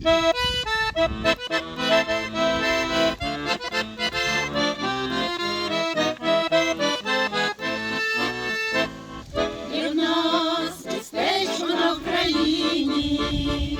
І нас містечко на Вкраїні,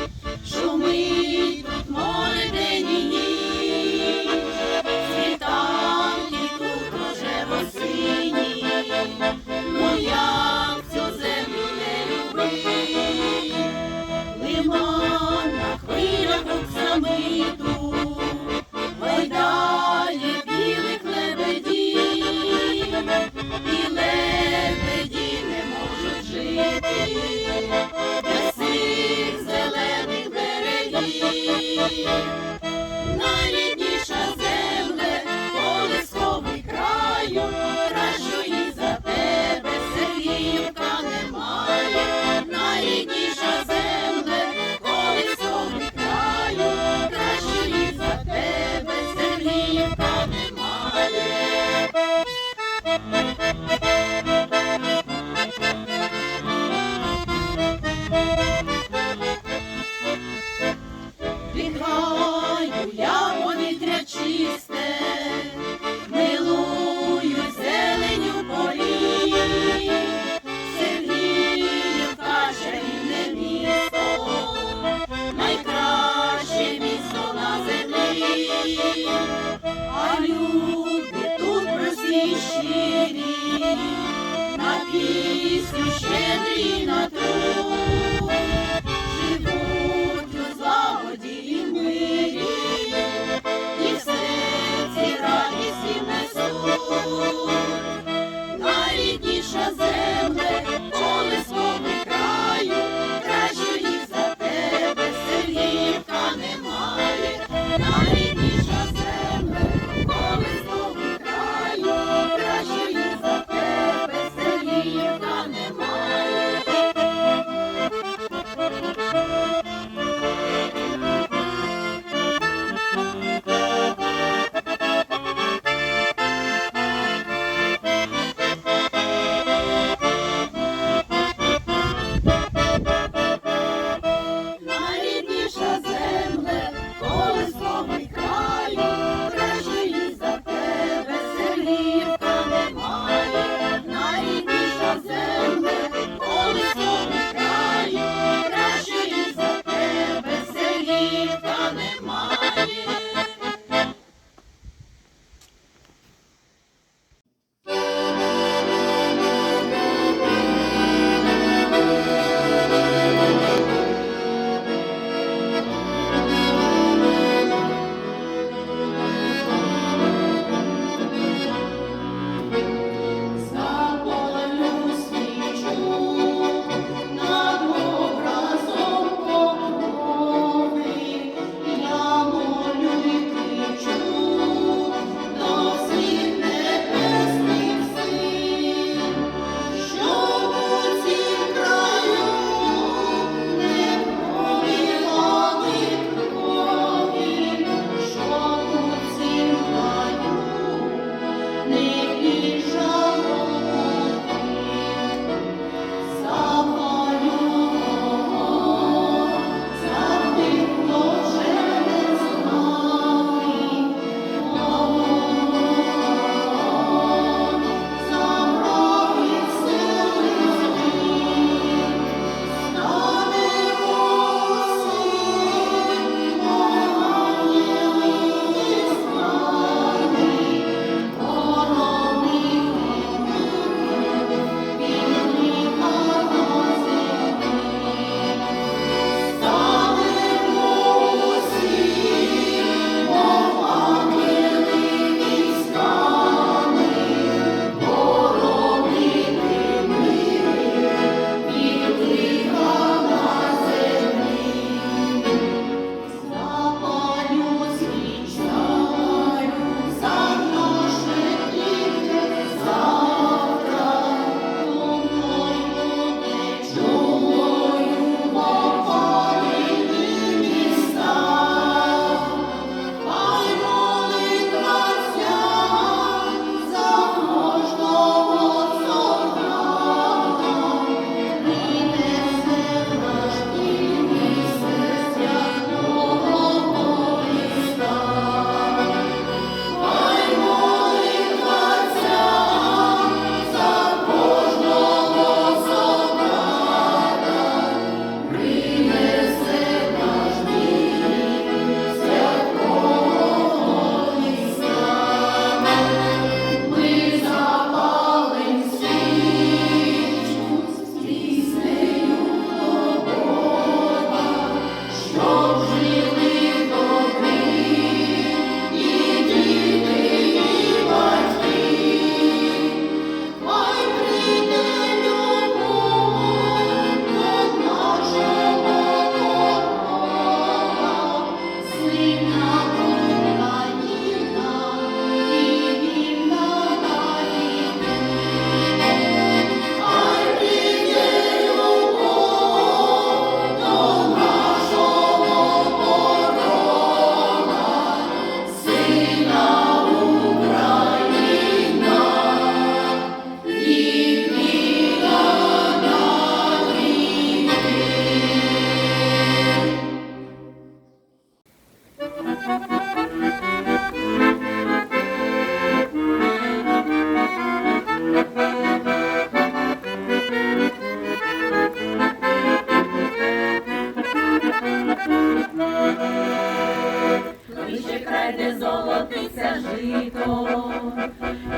де золотиться жито,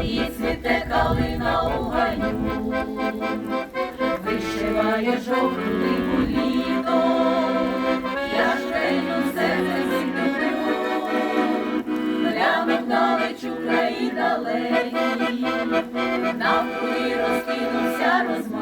і цвіте калина у гаю, вишиває жовту літо, я ж рею серце зімну, прямо далечу краї далекі, навкруги розкинувся розмов.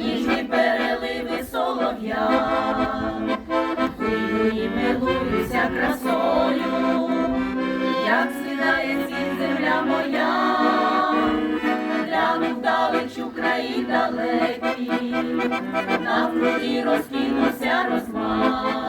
Ніжні переливи солов'я, вийду і милуюся красою, як сідає світ земля моя, гляну вдалеч краї далекі, навкруги розкинувся розмай,